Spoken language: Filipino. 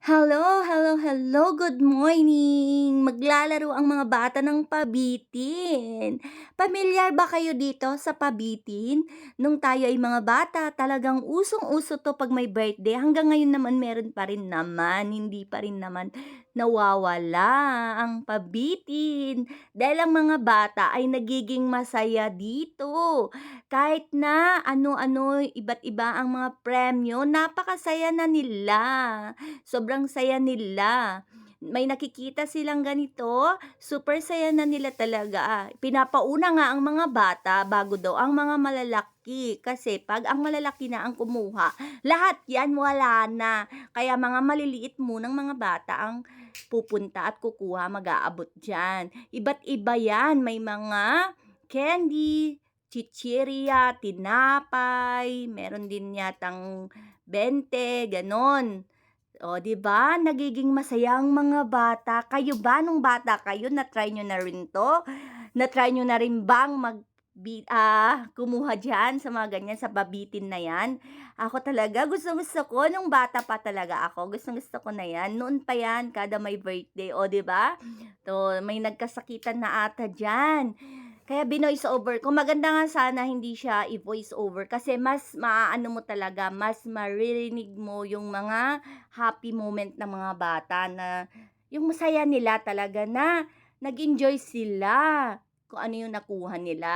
Hello, hello, hello, good morning! Maglalaro ang mga bata ng pabitin. Pamilyar ba kayo dito sa pabitin? Nung tayo ay mga bata, talagang usong-uso 'to 'pag may birthday. Hanggang ngayon naman meron pa rin naman, hindi pa rin naman nawawala ang pabitin. Dahil ang mga bata ay nagiging masaya dito. Kahit na ano-ano, iba't iba ang mga premyo, napakasaya na nila. Sobrang saya nila. May nakikita silang ganito, super saya na nila talaga. Pinapauna nga ang mga bata bago daw ang mga malalaki. Kasi 'pag ang malalaki na ang kumuha, lahat 'yan wala na. Kaya mga maliliit munang mga bata ang pupunta at kukuha, mag-aabot diyan. Iba't iba 'yan, may mga candy, chichirya, tinapay, meron din yatang bente, gano'n. Oh, 'di ba, nagiging masaya ang mga bata. Kayo ba nung bata kayo na-try niyo na rin 'to? Na-try niyo na rin bang mag bi ah, kumuha diyan sa mga ganyan, sa pabitin na 'yan? Ako talaga gustong-gusto ko nung bata pa talaga ako, gustong-gusto ko na 'yan. Noon pa 'yan kada may birthday, 'di ba? To may nagkasakitan na ata diyan. Kaya binoice over ko. Maganda nga sana hindi siya i-voice over kasi mas maaano mo talaga, mas maririnig mo yung mga happy moment ng mga bata na yung masaya nila talaga na nag-enjoy sila kung ano yung nakuha nila.